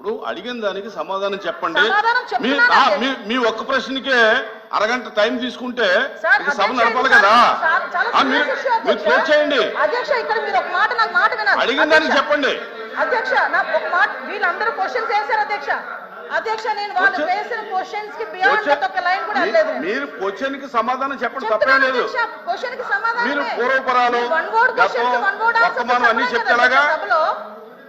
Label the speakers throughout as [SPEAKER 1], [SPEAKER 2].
[SPEAKER 1] ఇప్పుడు అడిగిన దానికి సమాధానం చెప్పండి. మీ ఒక్క ప్రశ్నకే అరగంట టైం తీసుకుంటే సభ నడపాలి కదా? మీరు. క్లోజ్ చేయండి. అడిగిన దానికి చెప్పండి.
[SPEAKER 2] అధ్యక్ష నా ఒక మాట వీళ్ళందరూ క్వశ్చన్స్ వేశారు అధ్యక్ష. అధ్యక్ష నేను వాళ్ళు
[SPEAKER 1] Question-
[SPEAKER 2] వేసిన క్వశ్చన్స్కి బియాండ్
[SPEAKER 1] Question-
[SPEAKER 2] ఒక లైన్ కూడా.
[SPEAKER 1] మీరు క్వశ్చన్కి సమాధానం చెప్పండి తప్పేం లేదు.
[SPEAKER 2] క్వశ్చన్కి.
[SPEAKER 1] మీరు పూర్వపరాలు, గతం, వర్తమానం అన్నీ
[SPEAKER 2] చెప్పలేం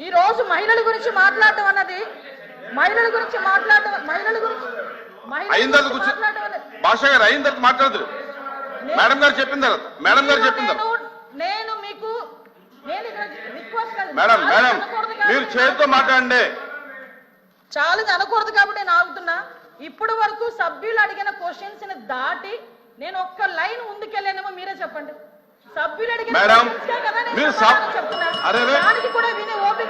[SPEAKER 2] ఈ రోజు మహిళల గురించి మాట్లాడటం అన్నది మహిళల గురించి మాట్లాడటం మహిళల గురించి మహిళల గురించి
[SPEAKER 1] భాష గారు అయిన తర్వాత మాట్లాడదు
[SPEAKER 2] నేను-
[SPEAKER 1] మేడం గారు చెప్పిన తర్వాత మేడం గారు చెప్పిన తర్వాత
[SPEAKER 2] నేను- మీకు
[SPEAKER 1] మేడం మేడం
[SPEAKER 2] అనకూడదు కాబట్టి
[SPEAKER 1] మీరు చేతితో మాట్లాడండి.
[SPEAKER 2] ఛాలెంజ్ అనకూడదు కాబట్టి నేను ఆగుతున్నా. ఇప్పుడు వరకు సభ్యులు అడిగిన క్వశ్చన్స్ని దాటి నేను ఒక్క లైన్ ముందుకెళ్ళానేమో మీరే చెప్పండి. సభ్యులు అడిగిన
[SPEAKER 1] మీరు.
[SPEAKER 2] దానికి కూడా వినే ఓపిక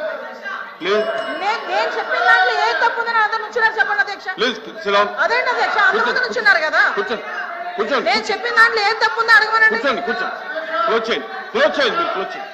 [SPEAKER 2] నేను చెప్పిన దాంట్లో ఏ తప్పుందని అందరు నుంచున్నారు చెప్పండి అధ్యక్ష.
[SPEAKER 1] ప్లీజ్ సిలాన్
[SPEAKER 2] అదేంటి అధ్యక్ష? అందరు ముందు నుంచున్నారు కదా.
[SPEAKER 1] కూర్చోండి కూర్చోండి
[SPEAKER 2] నేను చెప్పిన దాంట్లో ఏ తప్పుందో అడగమనండి.
[SPEAKER 1] కూర్చోండి కూర్చోండి. క్లోజ్ చేయండి క్లోజ్ చేయండి మీరు క్లోజ్ చేయండి.